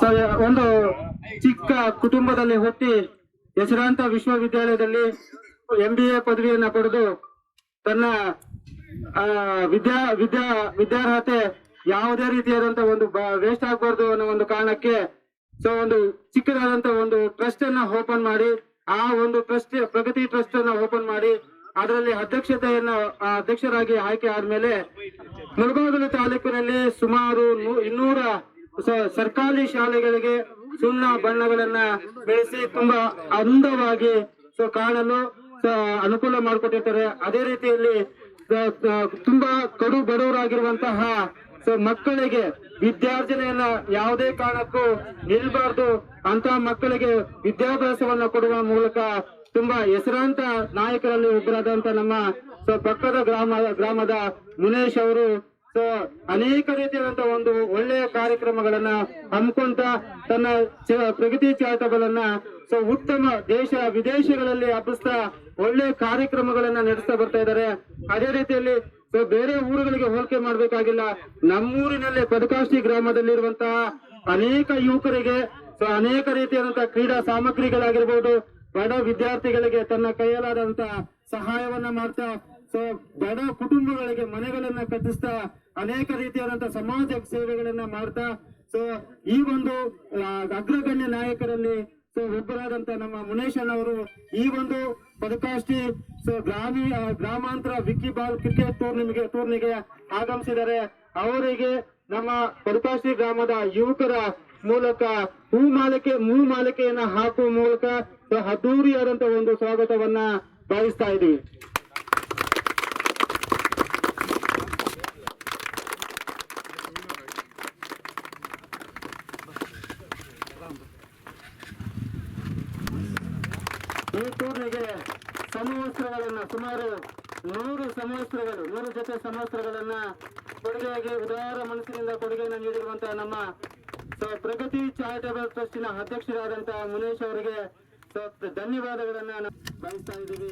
So ಒಂದು ಚಿಕ್ಕ ಕುಟುಂಬದಲ್ಲಿ ಹುಟ್ಟಿ ಹೆಸರಾಂತ ವಿಶ್ವವಿದ್ಯಾಲಯದಲ್ಲಿ ಎಂ ಬಿ ಎ ಪದವಿಯನ್ನು ಪಡೆದು ತನ್ನ ವಿದ್ಯಾ ವಿದ್ಯಾ, ವಿದ್ಯಾರ್ಹತೆ ಯಾವುದೇ ರೀತಿಯಾದಂತ ಒಂದು ವೇಸ್ಟ್ ಆಗಬಾರ್ದು ಅನ್ನೋ ಒಂದು ಕಾರಣಕ್ಕೆ ಸೊ ಒಂದು ಚಿಕ್ಕದಾದಂತ ಒಂದು ಟ್ರಸ್ಟ್ ಅನ್ನ ಓಪನ್ ಮಾಡಿ, ಆ ಒಂದು ಟ್ರಸ್ಟ್ ಪ್ರಗತಿ ಟ್ರಸ್ಟ್ ಅನ್ನ ಓಪನ್ ಮಾಡಿ, ಅದರಲ್ಲಿ ಅಧ್ಯಕ್ಷತೆಯನ್ನ ಅಧ್ಯಕ್ಷರಾಗಿ ಆಯ್ಕೆ ಆದ್ಮೇಲೆ ಮುಳಬಾಗಿಲು ತಾಲೂಕಿನಲ್ಲಿ ಸುಮಾರು ಇನ್ನೂರ ಸರ್ಕಾರಿ ಶಾಲೆಗಳಿಗೆ ಸುಣ್ಣ ಬಣ್ಣಗಳನ್ನ ಬೆಳೆಸಿ ತುಂಬಾ ಅಂದವಾಗಿ ಸೊ ಕಾಣಲು ಅನುಕೂಲ ಮಾಡಿಕೊಟ್ಟಿರ್ತಾರೆ. ಅದೇ ರೀತಿಯಲ್ಲಿ ತುಂಬಾ ಕಡು ಬಡವರಾಗಿರುವಂತಹ, ಸೊ ಮಕ್ಕಳಿಗೆ ವಿದ್ಯಾರ್ಜನೆಯನ್ನ ಯಾವುದೇ ಕಾರಣಕ್ಕೂ ನಿಲ್ಬಾರ್ದು ಅಂತ ಮಕ್ಕಳಿಗೆ ವಿದ್ಯಾಭ್ಯಾಸವನ್ನ ಕೊಡುವ ಮೂಲಕ ತುಂಬಾ ಹೆಸರಾಂತ ನಾಯಕರಲ್ಲಿ ಒಬ್ಬರಾದಂತ ನಮ್ಮ, ಸೊ ಪಕ್ಕದ ಗ್ರಾಮ, ಗ್ರಾಮದ ಮುನೇಶ್ ಅವರು ಸೊ ಅನೇಕ ರೀತಿಯಾದಂತ ಒಂದು ಒಳ್ಳೆಯ ಕಾರ್ಯಕ್ರಮಗಳನ್ನ ಹಮ್ಮಿಕೊಂತ ತನ್ನ ಪ್ರಗತಿ ಚಾರಿಟಬಲ್ ಅನ್ನ ಸೊ ಉತ್ತಮ ದೇಶ ವಿದೇಶಗಳಲ್ಲಿ ಹಬ್ಬಿಸ್ತಾ ಒಳ್ಳೆಯ ಕಾರ್ಯಕ್ರಮಗಳನ್ನ ನಡೆಸ್ತಾ ಬರ್ತಾ ಇದ್ದಾರೆ. ಅದೇ ರೀತಿಯಲ್ಲಿ ಸೊ ಬೇರೆ ಊರುಗಳಿಗೆ ಹೋಲಿಕೆ ಮಾಡ್ಬೇಕಾಗಿಲ್ಲ. ನಮ್ಮೂರಿನಲ್ಲಿ ಪದಕಾಷ್ಟಿ ಗ್ರಾಮದಲ್ಲಿರುವಂತಹ ಅನೇಕ ಯುವಕರಿಗೆ ಸೊ ಅನೇಕ ರೀತಿಯಾದಂತಹ ಕ್ರೀಡಾ ಸಾಮಗ್ರಿಗಳಾಗಿರ್ಬೋದು. ಬಡ ವಿದ್ಯಾರ್ಥಿಗಳಿಗೆ ತನ್ನ ಕೈಯಲಾದಂತ ಸಹಾಯವನ್ನ ಮಾಡ್ತಾ ಸೊ ಬಡ ಕುಟುಂಬಗಳಿಗೆ ಮನೆಗಳನ್ನ ಕಟ್ಟಿಸ್ತಾ ಅನೇಕ ರೀತಿಯಾದಂತ ಸಮಾಜ ಸೇವೆಗಳನ್ನ ಮಾಡ್ತಾ ಸೊ ಈ ಒಂದು ಅಗ್ರಗಣ್ಯ ನಾಯಕರಲ್ಲಿ ಸೊ ಒಬ್ಬರಾದಂತ ನಮ್ಮ ಮುನೇಶನ್ ಅವರು ಈ ಒಂದು ಪದಕಾಷ್ಟಿ ಸೊ ಗ್ರಾಮೀ ಗ್ರಾಮಾಂತರ ವಿಕ್ಕಿ ಬಾಲ್ ಕ್ರಿಕೆಟ್ ಟೂರ್ನಿಗೆ ಟೂರ್ನಿಗೆ ಆಗಮಿಸಿದರೆ ಅವರಿಗೆ ನಮ್ಮ ಪದಕಾಷ್ಟಿ ಗ್ರಾಮದ ಯುವಕರ ಮೂಲಕ ಹೂ ಮಾಲಿಕೆ, ಮೂ ಮಾಲಿಕೆಯನ್ನ ಹಾಕುವ ಮೂಲಕ ಸೊ ಅದ್ದೂರಿಯಾದಂತ ಒಂದು ಸ್ವಾಗತವನ್ನ ಭಾವಿಸ್ತಾ ಇದೀವಿ ಈ ಟೂರ್ನಿಗೆ ಸಮವಸ್ತ್ರಗಳನ್ನ ಸುಮಾರು ನೂರು ಸಮವಸ್ತ್ರಗಳು, ನೂರು ಜೊತೆ ಸಮವಸ್ತ್ರಗಳನ್ನ ಕೊಡುಗೆಯಾಗಿ, ಉದಾರ ಮನಸ್ಸಿನಿಂದ ಕೊಡುಗೆಯನ್ನು ನೀಡಿರುವಂತಹ ನಮ್ಮ ಪ್ರಗತಿ ಚಾರಿಟಬಲ್ ಟ್ರಸ್ಟಿನ ಅಧ್ಯಕ್ಷರಾದಂತಹ ಮುನೇಶ್ ಅವರಿಗೆ ಸೊ ಧನ್ಯವಾದಗಳನ್ನ ಬಯಸ್ತಾ ಇದ್ದೀವಿ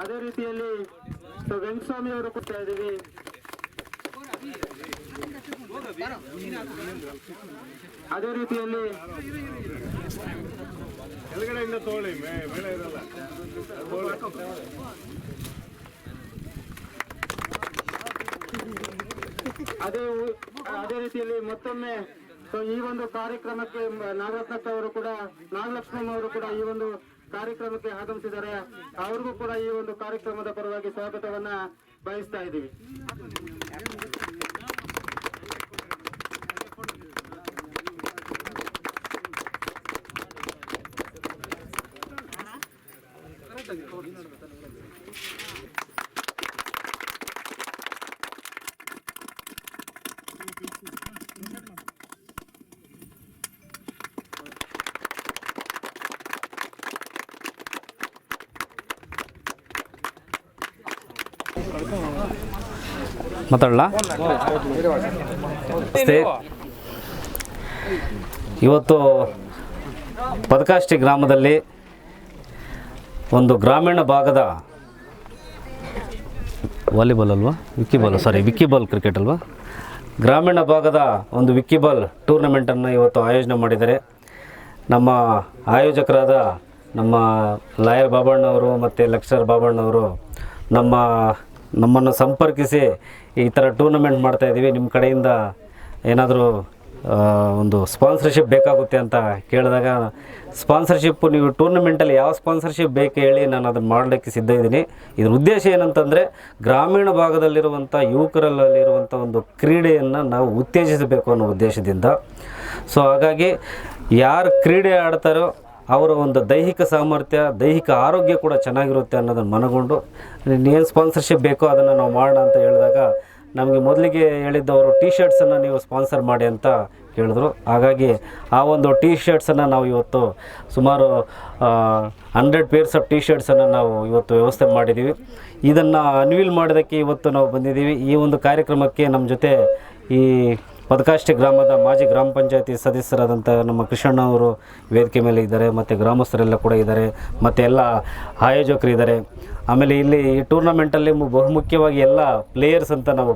ಅದೇ ರೀತಿಯಲ್ಲಿ ಸೊ ವೆಂಕಸ್ವಾಮಿ ಅವರು ಕೊಡ್ತಾ ಇದ್ದೀವಿ. ಅದೇ ರೀತಿಯಲ್ಲಿ ಕೆಳಗಡೆಯಿಂದ ತಗೊಳ್ಳಿ ಮೇಲೆ ಇರಲ್ಲ. ಅದೇ ಅದೇ ರೀತಿಯಲ್ಲಿ ಮತ್ತೊಮ್ಮೆ ಸೊ ಈ ಒಂದು ಕಾರ್ಯಕ್ರಮಕ್ಕೆ ನಾಗರತ್ನಕ್ಕ ಅವರು ಕೂಡ ನಾಗಲಕ್ಷ್ಮಮ್ಮ ಅವರು ಕೂಡ ಈ ಒಂದು ಕಾರ್ಯಕ್ರಮಕ್ಕೆ ಆಗಮಿಸಿದ್ದಾರೆ ಅವ್ರಿಗೂ ಕೂಡ ಈ ಒಂದು ಕಾರ್ಯಕ್ರಮದ ಪರವಾಗಿ ಸ್ವಾಗತವನ್ನ ಬಯಸ್ತಾ ಇದ್ದೀವಿ. ಮಾತಾಡಲಾ ಇವತ್ತು ಪದಕಾಷ್ಟಿ ಗ್ರಾಮದಲ್ಲಿ ಒಂದು ಗ್ರಾಮೀಣ ಭಾಗದ ವಾಲಿಬಾಲ್ ಅಲ್ವಾ? ವಿಕ್ಕಿಬಾಲ್ ಸಾರಿ ವಿಕ್ಕಿಬಾಲ್ ಕ್ರಿಕೆಟ್ ಅಲ್ವಾ? ಗ್ರಾಮೀಣ ಭಾಗದ ಒಂದು ವಿಕ್ಕಿಬಾಲ್ ಟೂರ್ನಮೆಂಟನ್ನು ಇವತ್ತು ಆಯೋಜನೆ ಮಾಡಿದ್ದಾರೆ. ನಮ್ಮ ಆಯೋಜಕರಾದ ನಮ್ಮ ಲಾಯರ್ ಬಾಬಣ್ಣವರು ಮತ್ತು ಲೆಕ್ಚರ್ ಬಾಬಣ್ಣವರು ನಮ್ಮ ನಮ್ಮನ್ನು ಸಂಪರ್ಕಿಸಿ ಈ ಥರ ಟೂರ್ನಮೆಂಟ್ ಮಾಡ್ತಾ ಇದ್ದೀವಿ. ನಿಮ್ಮ ಕಡೆಯಿಂದ ಏನಾದರೂ ಒಂದು ಸ್ಪಾನ್ಸರ್ಶಿಪ್ ಬೇಕಾಗುತ್ತೆ ಅಂತ ಕೇಳಿದಾಗ ಸ್ಪಾನ್ಸರ್ಶಿಪ್ ನೀವು ಟೂರ್ನಮೆಂಟಲ್ಲಿ ಯಾವ ಸ್ಪಾನ್ಸರ್ಶಿಪ್ ಬೇಕು ಹೇಳಿ ನಾನು ಅದನ್ನು ಮಾಡಲಿಕ್ಕೆ ಸಿದ್ಧ ಇದ್ದೀನಿ. ಇದ್ರ ಉದ್ದೇಶ ಏನಂತಂದರೆ, ಗ್ರಾಮೀಣ ಭಾಗದಲ್ಲಿರುವಂಥ, ಯುವಕರಲ್ಲಿರುವಂಥ ಒಂದು ಕ್ರೀಡೆಯನ್ನು ನಾವು ಉತ್ತೇಜಿಸಬೇಕು ಅನ್ನೋ ಉದ್ದೇಶದಿಂದ. ಸೊ, ಹಾಗಾಗಿ ಯಾರು ಕ್ರೀಡೆ ಆಡ್ತಾರೋ ಅವರ ಒಂದು ದೈಹಿಕ ಸಾಮರ್ಥ್ಯ, ದೈಹಿಕ ಆರೋಗ್ಯ ಕೂಡ ಚೆನ್ನಾಗಿರುತ್ತೆ ಅನ್ನೋದನ್ನು ಮನಗೊಂಡು ಏನು ಸ್ಪಾನ್ಸರ್ಶಿಪ್ ಬೇಕೋ ಅದನ್ನು ನಾವು ಮಾಡೋಣ ಅಂತ ಹೇಳಿದಾಗ ನಮಗೆ ಮೊದಲಿಗೆ ಹೇಳಿದ್ದವರು ಟಿ ಶರ್ಟ್ಸನ್ನು ನೀವು ಸ್ಪಾನ್ಸರ್ ಮಾಡಿ ಅಂತ ಕೇಳಿದ್ರು. ಹಾಗಾಗಿ ಆ ಒಂದು ಟಿ ಶರ್ಟ್ಸನ್ನು ನಾವು ಇವತ್ತು ಸುಮಾರು ಹಂಡ್ರೆಡ್ ಪೇರ್ಸ್ ಆಫ್ ಟಿ ಶರ್ಟ್ಸನ್ನು ನಾವು ಇವತ್ತು ವ್ಯವಸ್ಥೆ ಮಾಡಿದ್ದೀವಿ ಇದನ್ನು ಅನ್ವೀಲ್ ಮಾಡೋದಕ್ಕೆ ಇವತ್ತು ನಾವು ಬಂದಿದ್ದೀವಿ. ಈ ಒಂದು ಕಾರ್ಯಕ್ರಮಕ್ಕೆ ನಮ್ಮ ಜೊತೆ ಈ ಪದಕಾಷ್ಟಿ ಗ್ರಾಮದ ಮಾಜಿ ಗ್ರಾಮ ಪಂಚಾಯತಿ ಸದಸ್ಯರಾದಂಥ ನಮ್ಮ ಕೃಷ್ಣಣ್ಣ ಅವರು ವೇದಿಕೆ ಮೇಲೆ ಇದ್ದಾರೆ, ಮತ್ತು ಗ್ರಾಮಸ್ಥರೆಲ್ಲ ಕೂಡ ಇದ್ದಾರೆ, ಮತ್ತು ಎಲ್ಲ ಆಯೋಜಕರು ಇದ್ದಾರೆ. ಆಮೇಲೆ ಇಲ್ಲಿ ಈ ಟೂರ್ನಮೆಂಟಲ್ಲಿ ಬಹುಮುಖ್ಯವಾಗಿ ಎಲ್ಲ ಪ್ಲೇಯರ್ಸ್ ಅಂತ ನಾವು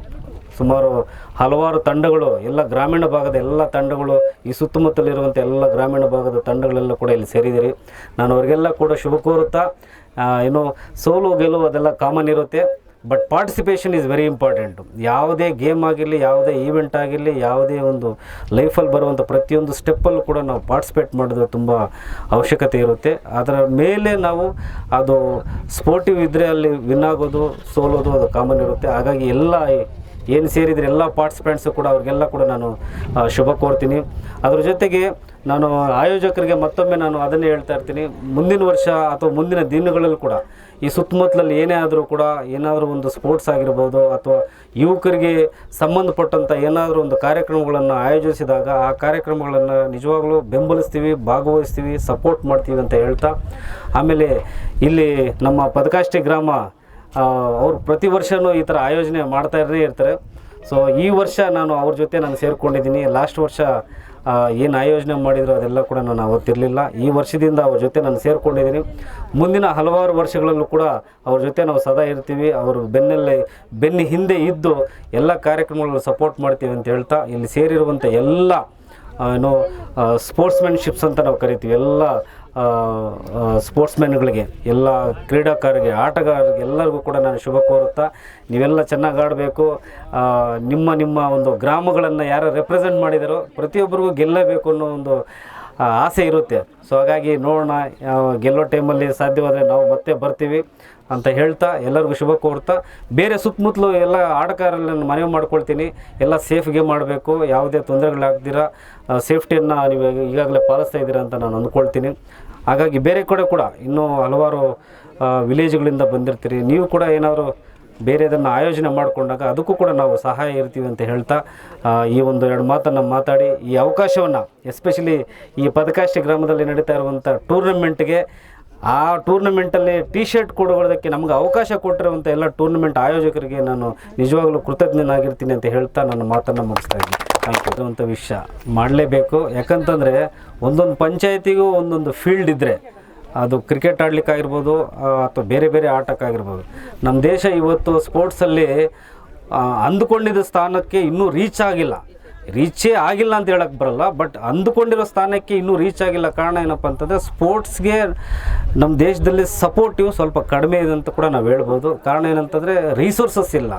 ಸುಮಾರು ಹಲವಾರು ತಂಡಗಳು, ಎಲ್ಲ ಗ್ರಾಮೀಣ ಭಾಗದ ಎಲ್ಲ ತಂಡಗಳು, ಈ ಸುತ್ತಮುತ್ತಲಿರುವಂಥ ಎಲ್ಲ ಗ್ರಾಮೀಣ ಭಾಗದ ತಂಡಗಳೆಲ್ಲ ಕೂಡ ಇಲ್ಲಿ ಸೇರಿದಿರಿ ನಾನು ಅವರಿಗೆಲ್ಲ ಕೂಡ ಶುಭ ಕೋರುತ್ತಾ ಏನು ಸೋಲು ಗೆಲುವು ಅದೆಲ್ಲ ಕಾಮನ್ ಇರುತ್ತೆ. But participation is very important ಯಾವುದೇ ಗೇಮ್ ಆಗಿರಲಿ, ಯಾವುದೇ ಈವೆಂಟ್ ಆಗಿರಲಿ, ಯಾವುದೇ ಒಂದು ಲೈಫಲ್ಲಿ ಬರುವಂಥ ಪ್ರತಿಯೊಂದು ಸ್ಟೆಪ್ಪಲ್ಲೂ ಕೂಡ ನಾವು ಪಾರ್ಟಿಸಿಪೇಟ್ ಮಾಡೋದು ತುಂಬ ಅವಶ್ಯಕತೆ ಇರುತ್ತೆ. ಅದರ ಮೇಲೆ ನಾವು ಅದು ಸ್ಪೋರ್ಟಿವ್ ಇದ್ದರೆ ಅಲ್ಲಿ ವಿನ್ ಆಗೋದು, ಸೋಲೋದು ಅದು ಕಾಮನ್ ಇರುತ್ತೆ. ಹಾಗಾಗಿ ಎಲ್ಲ ಏನು ಸೇರಿದರೆ ಎಲ್ಲ ಪಾರ್ಟಿಸಿಪೆಂಟ್ಸು ಕೂಡ ಅವ್ರಿಗೆಲ್ಲ ಕೂಡ ನಾನು ಶುಭ ಕೋರ್ತೀನಿ. ಅದ್ರ ಜೊತೆಗೆ ನಾನು ಆಯೋಜಕರಿಗೆ ಮತ್ತೊಮ್ಮೆ ನಾನು ಅದನ್ನೇ ಹೇಳ್ತಾ ಇರ್ತೀನಿ. ಮುಂದಿನ ವರ್ಷ ಅಥವಾ ಮುಂದಿನ ದಿನಗಳಲ್ಲೂ ಕೂಡ ಈ ಸುತ್ತಮುತ್ತಲಲ್ಲಿ ಏನೇ ಆದರೂ ಕೂಡ ಏನಾದರೂ ಒಂದು ಸ್ಪೋರ್ಟ್ಸ್ ಆಗಿರ್ಬೋದು ಅಥವಾ ಯುವಕರಿಗೆ ಸಂಬಂಧಪಟ್ಟಂಥ ಏನಾದರೂ ಒಂದು ಕಾರ್ಯಕ್ರಮಗಳನ್ನು ಆಯೋಜಿಸಿದಾಗ ಆ ಕಾರ್ಯಕ್ರಮಗಳನ್ನು ನಿಜವಾಗಲೂ ಬೆಂಬಲಿಸ್ತೀವಿ, ಭಾಗವಹಿಸ್ತೀವಿ ಸಪೋರ್ಟ್ ಮಾಡ್ತೀವಿ ಅಂತ ಹೇಳ್ತಾ, ಆಮೇಲೆ ಇಲ್ಲಿ ನಮ್ಮ ಪದಕಾಷ್ಟಿ ಗ್ರಾಮ ಅವರು ಪ್ರತಿ ವರ್ಷವೂ ಈ ಥರ ಆಯೋಜನೆ ಮಾಡ್ತಾನೇ ಇರ್ತಾರೆ. ಸೊ ಈ ವರ್ಷ ನಾನು ಅವ್ರ ಜೊತೆ ನಾನು ಸೇರಿಕೊಂಡಿದ್ದೀನಿ. ಲಾಸ್ಟ್ ವರ್ಷ ಏನು ಆಯೋಜನೆ ಮಾಡಿದ್ರು ಅದೆಲ್ಲ ಕೂಡ ನಾನು ಅವತ್ತಿರಲಿಲ್ಲ. ಈ ವರ್ಷದಿಂದ ಅವ್ರ ಜೊತೆ ನಾನು ಸೇರಿಕೊಂಡಿದ್ದೀನಿ. ಮುಂದಿನ ಹಲವಾರು ವರ್ಷಗಳಲ್ಲೂ ಕೂಡ ಅವ್ರ ಜೊತೆ ನಾವು ಸದಾ ಇರ್ತೀವಿ. ಅವರು ಬೆನ್ನಲ್ಲೇ, ಬೆನ್ನ ಹಿಂದೆ ಇದ್ದು ಎಲ್ಲ ಕಾರ್ಯಕ್ರಮಗಳನ್ನು ಸಪೋರ್ಟ್ ಮಾಡ್ತೀವಿ ಅಂತ ಹೇಳ್ತಾ, ಇಲ್ಲಿ ಸೇರಿರುವಂಥ ಎಲ್ಲ ಏನು ಸ್ಪೋರ್ಟ್ಸ್ಮೆನ್ಶಿಪ್ಸ್ ಅಂತ ನಾವು ಕರಿತೀವಿ. ಎಲ್ಲ ಸ್ಪೋರ್ಟ್ಸ್ಮೆನ್ಗಳಿಗೆ ಎಲ್ಲ ಕ್ರೀಡಾಕಾರರಿಗೆ ಆಟಗಾರರಿಗೆ ಎಲ್ಲರಿಗೂ ಕೂಡ ನಾನು ಶುಭ ಕೋರುತ್ತಾ, ನೀವೆಲ್ಲ ಚೆನ್ನಾಗಿ ಆಡಬೇಕು. ನಿಮ್ಮ ನಿಮ್ಮ ಒಂದು ಗ್ರಾಮಗಳನ್ನು ಯಾರು ರೆಪ್ರೆಸೆಂಟ್ ಮಾಡಿದಾರೋ ಪ್ರತಿಯೊಬ್ಬರಿಗೂ ಗೆಲ್ಲಬೇಕು ಅನ್ನೋ ಒಂದು ಆಸೆ ಇರುತ್ತೆ. ಸೊ ಹಾಗಾಗಿ ನೋಡೋಣ ಗೆಲ್ಲೋ ಟೈಮಲ್ಲಿ ಸಾಧ್ಯವಾದರೆ ನಾವು ಮತ್ತೆ ಬರ್ತೀವಿ ಅಂತ ಹೇಳ್ತಾ, ಎಲ್ಲರಿಗೂ ಶುಭ ಕೋರ್ತಾ. ಬೇರೆ ಸುತ್ತಮುತ್ತಲು ಎಲ್ಲ ಆಟಗಾರರಲ್ಲಿ ನಾನು ಮನವಿ ಮಾಡ್ಕೊಳ್ತೀನಿ. ಎಲ್ಲ ಸೇಫ್ಗೆ ಮಾಡಬೇಕು. ಯಾವುದೇ ತೊಂದರೆಗಳಾಗ್ದಿರ ಸೇಫ್ಟಿಯನ್ನು ನೀವು ಈಗಾಗಲೇ ಪಾಲಿಸ್ತಾ ಇದ್ದೀರಾ ಅಂತ ನಾನು ಅಂದ್ಕೊಳ್ತೀನಿ. ಹಾಗಾಗಿ ಬೇರೆ ಕಡೆ ಕೂಡ ಇನ್ನೂ ಹಲವಾರು ವಿಲೇಜ್ಗಳಿಂದ ಬಂದಿರ್ತೀರಿ. ನೀವು ಕೂಡ ಏನಾದರೂ ಬೇರೆದನ್ನು ಆಯೋಜನೆ ಮಾಡಿಕೊಂಡಾಗ ಅದಕ್ಕೂ ಕೂಡ ನಾವು ಸಹಾಯ ಇರ್ತೀವಿ ಅಂತ ಹೇಳ್ತಾ ಈ ಒಂದು ಎರಡು ಮಾತನ್ನು ಮಾತಾಡಿ ಈ ಅವಕಾಶವನ್ನು ಎಸ್ಪೆಷಲಿ ಈ ಪದಕಾಷ್ಟಿ ಗ್ರಾಮದಲ್ಲಿ ನಡೀತಾ ಇರುವಂಥ ಟೂರ್ನಮೆಂಟ್ಗೆ ಆ ಟೂರ್ನಮೆಂಟಲ್ಲಿ ಟಿ ಶರ್ಟ್ ಕೊಡುವುದಕ್ಕೆ ನಮಗೆ ಅವಕಾಶ ಕೊಟ್ಟಿರುವಂಥ ಎಲ್ಲ ಟೂರ್ನಮೆಂಟ್ ಆಯೋಜಕರಿಗೆ ನಾನು ನಿಜವಾಗ್ಲೂ ಕೃತಜ್ಞನಾಗಿರ್ತೀನಿ ಅಂತ ಹೇಳ್ತಾ ನನ್ನ ಮಾತನ್ನು ಮುಗಿಸ್ತಾ ಇದ್ದೀನಿ. ಥ್ಯಾಂಕ್ ಇರುವಂಥ ವಿಷಯ. ಮಾಡಲೇಬೇಕು. ಯಾಕಂತಂದರೆ ಒಂದೊಂದು ಪಂಚಾಯತಿಗೂ ಒಂದೊಂದು ಫೀಲ್ಡ್ ಇದ್ದರೆ ಅದು ಕ್ರಿಕೆಟ್ ಆಡಲಿಕ್ಕಾಗಿರ್ಬೋದು ಅಥವಾ ಬೇರೆ ಬೇರೆ ಆಟಕ್ಕಾಗಿರ್ಬೋದು. ನಮ್ಮ ದೇಶ ಇವತ್ತು ಸ್ಪೋರ್ಟ್ಸಲ್ಲಿ ಅಂದುಕೊಂಡಿದ್ದ ಸ್ಥಾನಕ್ಕೆ ಇನ್ನೂ ರೀಚ್ ಆಗಿಲ್ಲ. ರೀಚೇ ಆಗಿಲ್ಲ ಅಂತ ಹೇಳಕ್ಕೆ ಬರಲ್ಲ ಬಟ್ ಅಂದುಕೊಂಡಿರೋ ಸ್ಥಾನಕ್ಕೆ ಇನ್ನೂ ರೀಚ್ ಆಗಿಲ್ಲ. ಕಾರಣ ಏನಪ್ಪ ಅಂತಂದರೆ ಸ್ಪೋರ್ಟ್ಸ್ಗೆ ನಮ್ಮ ದೇಶದಲ್ಲಿ ಸಪೋರ್ಟಿವ್ ಸ್ವಲ್ಪ ಕಡಿಮೆ ಇದೆ ಅಂತ ಕೂಡ ನಾವು ಹೇಳ್ಬೋದು. ಕಾರಣ ಏನಂತಂದರೆ ರಿಸೋರ್ಸಸ್ ಇಲ್ಲ.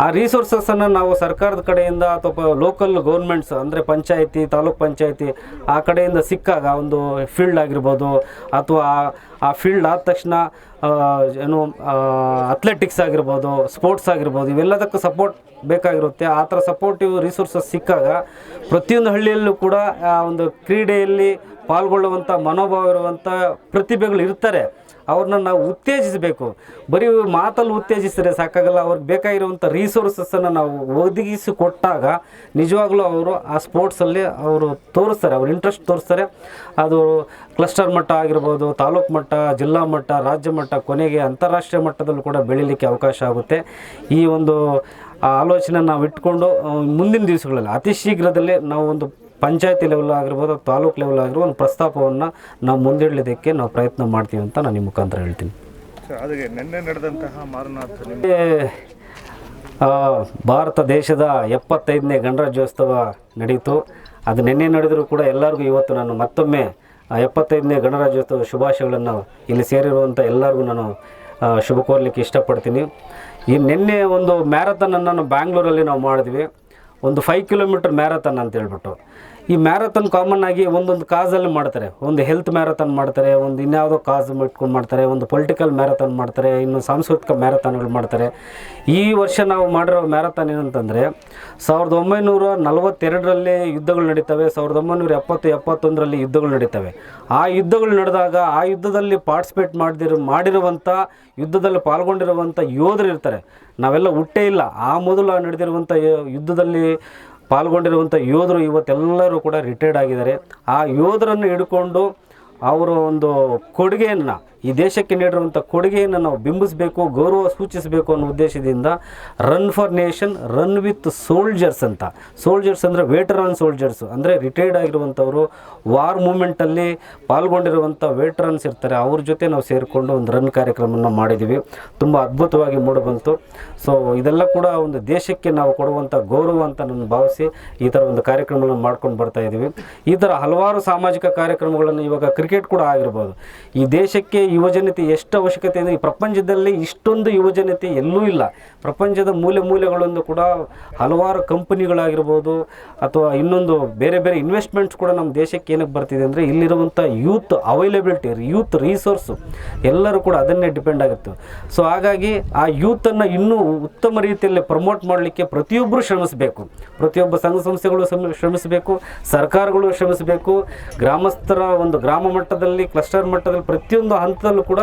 ಆ ರಿಸೋರ್ಸಸನ್ನು ನಾವು ಸರ್ಕಾರದ ಕಡೆಯಿಂದ ಅಥವಾ ಲೋಕಲ್ ಗೌರ್ಮೆಂಟ್ಸ್ ಅಂದರೆ ಪಂಚಾಯತಿ, ತಾಲೂಕ್ ಪಂಚಾಯತಿ, ಆ ಕಡೆಯಿಂದ ಸಿಕ್ಕಾಗ ಒಂದು ಫೀಲ್ಡ್ ಆಗಿರ್ಬೋದು, ಅಥವಾ ಆ- ಫೀಲ್ಡ್ ಆದ ತಕ್ಷಣ ಏನು ಅಥ್ಲೆಟಿಕ್ಸ್ ಆಗಿರ್ಬೋದು ಸ್ಪೋರ್ಟ್ಸ್ ಆಗಿರ್ಬೋದು, ಇವೆಲ್ಲದಕ್ಕೂ ಸಪೋರ್ಟ್ ಬೇಕಾಗಿರುತ್ತೆ. ಆ ಥರ ಸಪೋರ್ಟಿವ್ ರಿಸೋರ್ಸಸ್ ಸಿಕ್ಕಾಗ ಪ್ರತಿಯೊಂದು ಹಳ್ಳಿಯಲ್ಲೂ ಕೂಡ ಆ ಒಂದು ಕ್ರೀಡೆಯಲ್ಲಿ ಪಾಲ್ಗೊಳ್ಳುವಂಥ ಮನೋಭಾವ ಇರುವಂಥ ಪ್ರತಿಭೆಗಳು ಇರ್ತಾರೆ. ಅವ್ರನ್ನ ನಾವು ಉತ್ತೇಜಿಸಬೇಕು. ಬರೀ ಮಾತಲ್ಲಿ ಉತ್ತೇಜಿಸಿದ್ರೆ ಸಾಕಾಗಲ್ಲ. ಅವ್ರಿಗೆ ಬೇಕಾಗಿರುವಂಥ ರಿಸೋರ್ಸಸ್ಸನ್ನು ನಾವು ಒದಗಿಸಿ ಕೊಟ್ಟಾಗ ನಿಜವಾಗ್ಲೂ ಅವರು ಆ ಸ್ಪೋರ್ಟ್ಸಲ್ಲಿ ಅವರು ತೋರಿಸ್ತಾರೆ. ಅವ್ರ ಇಂಟ್ರೆಸ್ಟ್ ತೋರಿಸ್ತಾರೆ. ಅದು ಕ್ಲಸ್ಟರ್ ಮಟ್ಟ ಆಗಿರ್ಬೋದು, ತಾಲೂಕು ಮಟ್ಟ, ಜಿಲ್ಲಾ ಮಟ್ಟ, ರಾಜ್ಯ ಮಟ್ಟ, ಕೊನೆಗೆ ಅಂತಾರಾಷ್ಟ್ರೀಯ ಮಟ್ಟದಲ್ಲೂ ಕೂಡ ಬೆಳೀಲಿಕ್ಕೆ ಅವಕಾಶ ಆಗುತ್ತೆ. ಈ ಒಂದು ಆಲೋಚನೆ ನಾವು ಇಟ್ಕೊಂಡು ಮುಂದಿನ ದಿವಸಗಳಲ್ಲಿ ಅತಿ ಶೀಘ್ರದಲ್ಲೇ ನಾವು ಒಂದು ಪಂಚಾಯತಿ ಲೆವೆಲ್ ಆಗಿರ್ಬೋದು ತಾಲೂಕು ಲೆವೆಲ್ ಆಗಿರ್ಬೋದು ಒಂದು ಪ್ರಸ್ತಾಪವನ್ನು ನಾವು ಮುಂದಿಡಲಿದ್ದಕ್ಕೆ ನಾವು ಪ್ರಯತ್ನ ಮಾಡ್ತೀವಿ ಅಂತ ನಾನು ನಿಮ್ಮ ಮುಖಾಂತರ ಹೇಳ್ತೀನಿ. ಸರ್ ಅದಕ್ಕೆ ನಿನ್ನೆ ನಡೆದಂತಹ ಮಾರನಾಥ ನಿಮ್ಮ ಆ, ಭಾರತ ದೇಶದ ಎಪ್ಪತ್ತೈದನೇ ಗಣರಾಜ್ಯೋತ್ಸವ ನಡೆಯಿತು ಅದು ನಿನ್ನೆ ನಡೆದರೂ ಕೂಡ ಎಲ್ಲರಿಗೂ ಇವತ್ತು ನಾನು ಮತ್ತೊಮ್ಮೆ ಎಪ್ಪತ್ತೈದನೇ ಗಣರಾಜ್ಯೋತ್ಸವ ಶುಭಾಶಯಗಳನ್ನು ಇಲ್ಲಿ ಸೇರಿರುವಂಥ ಎಲ್ಲರಿಗೂ ನಾನು ಶುಭ ಕೋರ್ಲಿಕ್ಕೆ ಇಷ್ಟಪಡ್ತೀನಿ. ಈ ನಿನ್ನೆ ಒಂದು ಮ್ಯಾರಥಾನನ್ನು ಬ್ಯಾಂಗ್ಳೂರಲ್ಲಿ ನಾವು ಮಾಡಿದ್ವಿ. ಒಂದು ಫೈವ್ ಕಿಲೋಮೀಟರ್ ಮ್ಯಾರಥನ್ ಅಂತ ಹೇಳ್ಬಿಟ್ಟು. ಈ ಮ್ಯಾರಥಾನ್ ಕಾಮನ್ ಆಗಿ ಒಂದೊಂದು ಕಾಸಲ್ಲಿ ಮಾಡ್ತಾರೆ. ಒಂದು ಹೆಲ್ತ್ ಮ್ಯಾರಥಾನ್ ಮಾಡ್ತಾರೆ, ಒಂದು ಇನ್ಯಾವುದೋ ಕಾಸ್ ಇಟ್ಕೊಂಡು ಮಾಡ್ತಾರೆ, ಒಂದು ಪೊಲಿಟಿಕಲ್ ಮ್ಯಾರಥಾನ್ ಮಾಡ್ತಾರೆ, ಇನ್ನು ಸಾಂಸ್ಕೃತಿಕ ಮ್ಯಾರಥಾನ್ಗಳು ಮಾಡ್ತಾರೆ. ಈ ವರ್ಷ ನಾವು ಮಾಡಿರೋ ಮ್ಯಾರಥಾನ್ ಏನಂತಂದರೆ, ಸಾವಿರದ ಒಂಬೈನೂರ ನಲವತ್ತೆರಡರಲ್ಲಿ ಯುದ್ಧಗಳು ನಡೀತವೆ, ಸಾವಿರದ ಒಂಬೈನೂರ ಎಪ್ಪತ್ತು, ಎಪ್ಪತ್ತೊಂದರಲ್ಲಿ ಯುದ್ಧಗಳು ನಡೀತವೆ. ಆ ಯುದ್ಧಗಳು ನಡೆದಾಗ ಆ ಯುದ್ಧದಲ್ಲಿ ಪಾರ್ಟಿಸಿಪೇಟ್ ಮಾಡಿದಿರೋ ಮಾಡಿರುವಂಥ ಯುದ್ಧದಲ್ಲಿ ಪಾಲ್ಗೊಂಡಿರುವಂಥ ಯೋಧರು ಇರ್ತಾರೆ. ನಾವೆಲ್ಲ ಹುಟ್ಟೇ ಇಲ್ಲ. ಆ ಮೊದಲು ನಡೆದಿರುವಂಥ ಯುದ್ಧದಲ್ಲಿ ಪಾಲ್ಗೊಂಡಿರುವಂಥ ಯೋಧರು ಇವತ್ತೆಲ್ಲರೂ ಕೂಡ ರಿಟೈರ್ಡ್ ಆಗಿದ್ದಾರೆ. ಆ ಯೋಧರನ್ನು ಹಿಡ್ಕೊಂಡು ಅವರ ಒಂದು ಕೊಡುಗೆಯನ್ನು ಈ ದೇಶಕ್ಕೆ ನೀಡಿರುವಂಥ ಕೊಡುಗೆಯನ್ನು ನಾವು ಬಿಂಬಿಸಬೇಕು, ಗೌರವ ಸೂಚಿಸಬೇಕು ಅನ್ನೋ ಉದ್ದೇಶದಿಂದ run for nation run with soldiers ಅಂತ. ಸೋಲ್ಜರ್ಸ್ ಅಂದರೆ ವೇಟರನ್ ಸೋಲ್ಜರ್ಸ್ ಅಂದರೆ ರಿಟೈರ್ಡ್ ಆಗಿರುವಂಥವರು ವಾರ್ ಮೂಮೆಂಟಲ್ಲಿ ಪಾಲ್ಗೊಂಡಿರುವಂಥ ವೇಟ್ರನ್ಸ್ ಇರ್ತಾರೆ. ಅವ್ರ ಜೊತೆ ನಾವು ಸೇರಿಕೊಂಡು ಒಂದು ರನ್ ಕಾರ್ಯಕ್ರಮವನ್ನು ಮಾಡಿದ್ದೀವಿ. ತುಂಬ ಅದ್ಭುತವಾಗಿ ಮೂಡಿಬಂತು. ಸೊ ಇದೆಲ್ಲ ಕೂಡ ಒಂದು ದೇಶಕ್ಕೆ ನಾವು ಕೊಡುವಂಥ ಗೌರವ ಅಂತ ನಾನು ಭಾವಿಸಿ ಈ ಥರ ಒಂದು ಕಾರ್ಯಕ್ರಮಗಳನ್ನು ಮಾಡ್ಕೊಂಡು ಬರ್ತಾ ಇದ್ದೀವಿ. ಈ ಥರ ಹಲವಾರು ಸಾಮಾಜಿಕ ಕಾರ್ಯಕ್ರಮಗಳನ್ನು ಇವಾಗ ಕ್ರಿಕೆಟ್ ಕೂಡ ಆಗಿರ್ಬೋದು. ಈ ದೇಶಕ್ಕೆ ಯುವಜನತೆ ಎಷ್ಟು ಅವಶ್ಯಕತೆ ಇದೆ ಈ ಪ್ರಪಂಚದಲ್ಲಿ ಇಷ್ಟೊಂದು ಯುವಜನತೆ ಎಲ್ಲೂ ಇಲ್ಲ. ಪ್ರಪಂಚದ ಮೂಲೆ ಮೂಲೆಗಳೊಂದು ಕೂಡ ಹಲವಾರು ಕಂಪನಿಗಳಾಗಿರ್ಬೋದು ಅಥವಾ ಇನ್ನೊಂದು ಬೇರೆ ಬೇರೆ ಇನ್ವೆಸ್ಟ್ಮೆಂಟ್ಸ್ ಕೂಡ ನಮ್ಮ ದೇಶಕ್ಕೆ ಏನಕ್ಕೆ ಬರ್ತಿದೆ ಅಂದರೆ ಇಲ್ಲಿರುವಂಥ ಯೂತ್ ಅವೈಲೇಬಿಲಿಟಿ ಯೂತ್ ರೀಸೋರ್ಸು ಎಲ್ಲರೂ ಕೂಡ ಅದನ್ನೇ ಡಿಪೆಂಡ್ ಆಗುತ್ತೆ. ಸೊ ಹಾಗಾಗಿ ಆ ಯೂತನ್ನು ಇನ್ನೂ ಉತ್ತಮ ರೀತಿಯಲ್ಲಿ ಪ್ರಮೋಟ್ ಮಾಡಲಿಕ್ಕೆ ಪ್ರತಿಯೊಬ್ಬರು ಶ್ರಮಿಸಬೇಕು. ಪ್ರತಿಯೊಬ್ಬ ಸಂಘ ಸಂಸ್ಥೆಗಳು ಶ್ರಮ- ಶ್ರಮಿಸಬೇಕು, ಸರ್ಕಾರಗಳು ಶ್ರಮಿಸಬೇಕು. ಗ್ರಾಮಸ್ಥರ ಒಂದು ಗ್ರಾಮ ಮಟ್ಟದಲ್ಲಿ ಕ್ಲಸ್ಟರ್ ಮಟ್ಟದಲ್ಲಿ ಪ್ರತಿಯೊಂದು ಹಂತದಲ್ಲೂ ಕೂಡ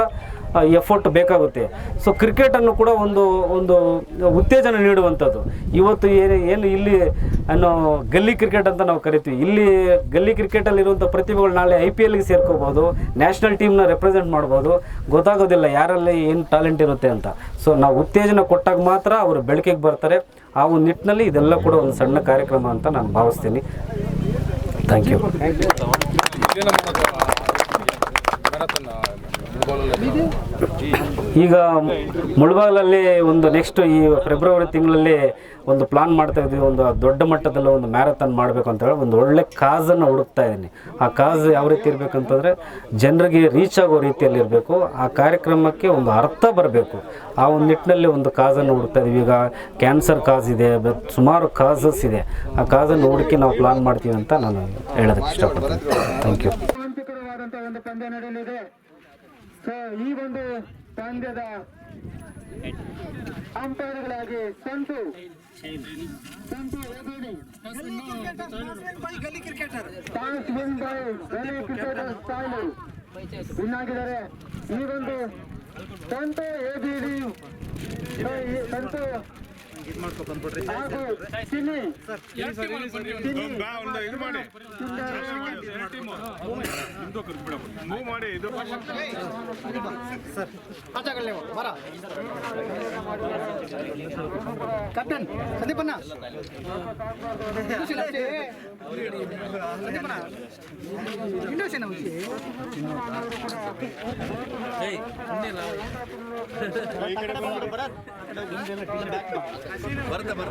ಎಫರ್ಟ್ ಬೇಕಾಗುತ್ತೆ. ಸೊ ಕ್ರಿಕೆಟನ್ನು ಕೂಡ ಒಂದು ಒಂದು ಉತ್ತೇಜನ ನೀಡುವಂಥದ್ದು. ಇವತ್ತು ಏನು ಏನು ಇಲ್ಲಿ ಅನ್ನೋ ಗಲ್ಲಿ ಕ್ರಿಕೆಟ್ ಅಂತ ನಾವು ಕರಿತೀವಿ. ಇಲ್ಲಿ ಗಲ್ಲಿ ಕ್ರಿಕೆಟಲ್ಲಿರುವಂಥ ಪ್ರತಿಭೆಗಳು ನಾಳೆ ಐ ಪಿ ಎಲ್ಗೆ ಸೇರ್ಕೋಬೋದು ನ್ಯಾಷನಲ್ ಟೀಮ್ನ ರೆಪ್ರೆಸೆಂಟ್ ಮಾಡ್ಬೋದು. ಗೊತ್ತಾಗೋದಿಲ್ಲ ಯಾರಲ್ಲಿ ಏನು ಟ್ಯಾಲೆಂಟ್ ಇರುತ್ತೆ ಅಂತ. ಸೊ ನಾವು ಉತ್ತೇಜನ ಕೊಟ್ಟಾಗ ಮಾತ್ರ ಅವರು ಬೆಳಕಿಗೆ ಬರ್ತಾರೆ. ಆ ಒಂದು ನಿಟ್ಟಿನಲ್ಲಿ ಇದೆಲ್ಲ ಕೂಡ ಒಂದು ಸಣ್ಣ ಕಾರ್ಯಕ್ರಮ ಅಂತ ನಾನು ಭಾವಿಸ್ತೀನಿ. ಥ್ಯಾಂಕ್ ಯು ಈಗ ಮುಳಬಾಗಲಲ್ಲಿ ಒಂದು ನೆಕ್ಸ್ಟ್ ಈ ಫೆಬ್ರವರಿ ತಿಂಗಳಲ್ಲಿ ಒಂದು ಪ್ಲಾನ್ ಮಾಡ್ತಾ ಇದ್ದೀವಿ ಒಂದು ದೊಡ್ಡ ಮಟ್ಟದಲ್ಲಿ ಒಂದು ಮ್ಯಾರಥಾನ್ ಮಾಡಬೇಕು ಅಂತ ಹೇಳಿ ಒಂದು ಒಳ್ಳೆ ಕಾಸನ್ನು ಹುಡುಕ್ತಾ ಇದ್ದೀನಿ. ಆ ಕಾಸ್ ಯಾವ ರೀತಿ ಇರಬೇಕಂತಂದರೆ ಜನರಿಗೆ ರೀಚ್ ಆಗೋ ರೀತಿಯಲ್ಲಿ ಇರಬೇಕು. ಆ ಕಾರ್ಯಕ್ರಮಕ್ಕೆ ಒಂದು ಅರ್ಥ ಬರಬೇಕು. ಆ ಒಂದು ನಿಟ್ಟಿನಲ್ಲಿ ಒಂದು ಕಾಸನ್ನು ಹುಡುಕ್ತಾ ಇದ್ದೀವಿ. ಈಗ ಕ್ಯಾನ್ಸರ್ ಕಾಸ್ ಇದೆ ಸುಮಾರು ಕಾಸಸ್ ಇದೆ. ಆ ಕಾಸನ್ನು ಹುಡುಕಿ ನಾವು ಪ್ಲಾನ್ ಮಾಡ್ತೀವಿ ಅಂತ ನಾನು ಹೇಳೋದಕ್ಕೆ ಇಷ್ಟಪಡ್ತೀನಿ. ಥ್ಯಾಂಕ್ ಯು ಸೊ ಈ ಒಂದು ಪಂದ್ಯದ ಅಂಪೈರ್ಗಳಾಗಿ ಸಂತು. ಸಂತು ಕ್ರಿಕೆಟರ್ ವಿನ್ ಈ ಒಂದು ಸಂತು ಎಬಿಡಿ ಸಂತು ಹಾಗೂ ಚಿನ್ನಿ ಚಿನ್ನಿ ಬಾ ಒಂದು ಇದು ಮಾಡಿ ಮೂವ್ ಮಾಡಿ ಇದು ಕಪ್ಟನ್ ಸಂದೀಪಣ್ಣ ಸಂದೀಪಣ್ಣ ಇಂಡೋಸೇನ ಉಂಚಿ ಈ ಕಡೆ ಬಂದ್ಬಿಡಿ. ಬರ್ತಾ ಬರ